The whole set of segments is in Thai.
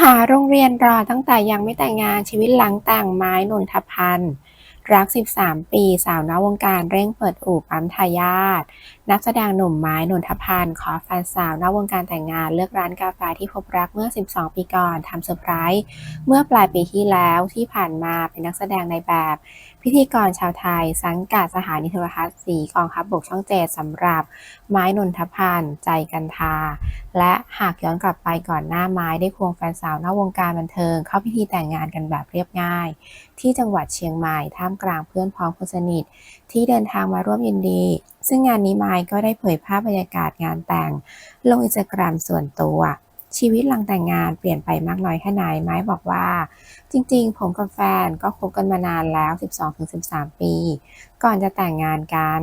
หาโรงเรียนรอตั้งแต่ยังไม่แต่งงานชีวิตหลังแต่งไม้นนทพันธ์รัก 13 ปีสาวนอกวงการเร่งเปิดอู่ปั๊มทายาทนักแสดงหนุ่มไม้นนทพันธ์ขอแฟนสาวนอกวงการแต่งงานเลือกร้านกาแฟที่พบรักเมื่อ 12 ปีก่อนทำเซอร์ไพรส์เมื่อปลายปีที่แล้วที่ผ่านมาเป็นนักแสดงในแบบพิธีกรชาวไทย สังกัดสถานีโทรทัศน์สีกองทัพบบกช่องเจ็ดสำหรับไม้นนทพันธ์ใจกันทา และหากย้อนกลับไปก่อนหน้าไม้ได้ควงแฟนสาวนอกวงการบันเทิง เข้าพิธีแต่งงานกันแบบเรียบง่าย ที่จังหวัดเชียงใหม่ท่ามกลางเพื่อนพ้องคนสนิท ที่เดินทางมาร่วมยินดี ซึ่งงานนี้ไม้ก็ได้เผยภาพบรรยากาศงานแต่ง ลงอินสตาแกรมส่วนตัว ชีวิตหลังแต่งงานเปลี่ยนไปมากน้อยแค่ไหนไม้บอกว่า จริงๆ ผมกับแฟนก็คบกันมานานแล้ว 12-13 ปี ก่อนจะแต่งงานกัน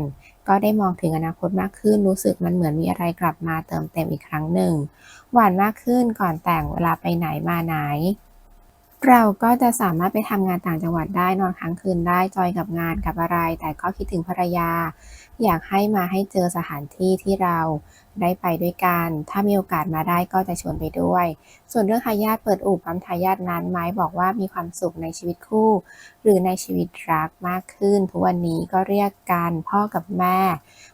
ก็ได้มองถึงอนาคตมากขึ้นรู้สึกมันเหมือนมีอะไรกลับมาเติมเต็มอีกครั้งหนึ่ง หวานมากขึ้นก่อนแต่งเวลาไปไหนมาไหน เราก็จะสามารถไปทำงานต่างจังหวัดได้นอนค้างคืนได้จอยกับงานกับอะไร แต่ก็คิดถึงภรรยา อยากให้มาให้เจอสถานที่ที่เราได้ไปด้วยกัน ถ้ามีโอกาสมาได้ก็จะชวนไปด้วย ส่วนเรื่องทายาทเปิดอู่ปั๊มทายาทนั้นไม้บอกว่ามีความสุขในชีวิตคู่ หรือในชีวิตรักมากขึ้น ทุกวันนี้ก็เรียกกันพ่อกับแม่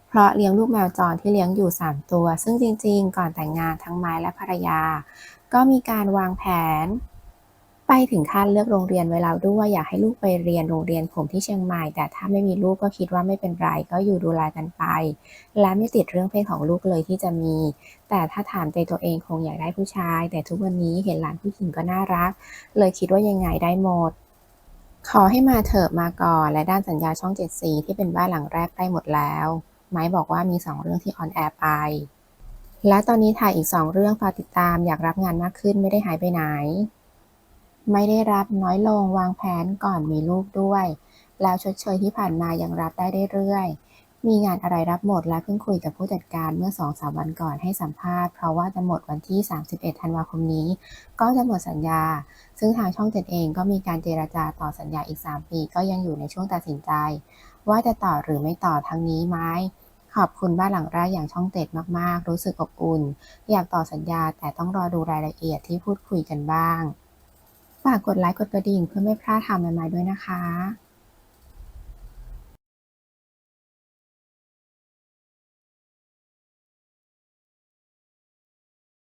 เพราะเลี้ยงลูกแมวจรที่เลี้ยงอยู่ 3 ตัว ซึ่งจริง ๆ ก่อนแต่งงานทั้งไม้และภรรยา ก็มีการวางแผน ไปถึงขั้นเลือกโรงเรียนไว้แล้วด้วยอยากให้ลูกไปเรียนโรงเรียนผมที่เชียงใหม่ แต่ถ้าไม่มีลูกก็คิดว่าไม่เป็นไรก็อยู่ดูแลกันไป และไม่ติดเรื่องเพศของลูกเลยที่จะมี แต่ถ้าถามใจตัวเองคงอยากได้ผู้ชาย แต่ทุกวันนี้เห็นหลานผู้หญิงก็น่ารัก เลยคิดว่ายังไงได้หมดขอให้มาเถอะมาก่อน และด้านสัญญาช่อง 7 สีที่เป็นบ้านหลังแรกได้หมดแล้ว ไม้บอกว่ามี 2 เรื่องที่ออนแอร์ไป และตอนนี้ถ่ายอีก 2 เรื่องฝากติดตามอยากรับงานมากขึ้นไม่ได้หายไปไหน ไม่ได้รับน้อยลงวางแผนก่อนมีลูกด้วย แล้วชดเชยที่ผ่านมายังรับได้เรื่อยๆ มีงานอะไรรับหมดและเพิ่งคุยกับผู้จัดการเมื่อ2-3วันก่อนให้สัมภาษณ์เพราะว่าจะหมดวันที่ 31 ธันวาคมนี้ ก็จะหมดสัญญา ซึ่งทางช่องเจ็ดเองก็มีการเจรจาต่อสัญญาอีก 3 ปี ก็ยังอยู่ในช่วงตัดสินใจ ว่าจะต่อหรือไม่ต่อทั้งนี้ไหมขอบคุณบ้านหลังแรกอย่างช่องเจ็ดมากๆ รู้สึกอบอุ่น อยากต่อสัญญาแต่ต้องรอดูรายละเอียดที่พูดคุยกันบ้าง ฝากกดไลค์กดกระดิ่งเพื่อไม่พลาดทำใหม่ๆด้วยนะคะ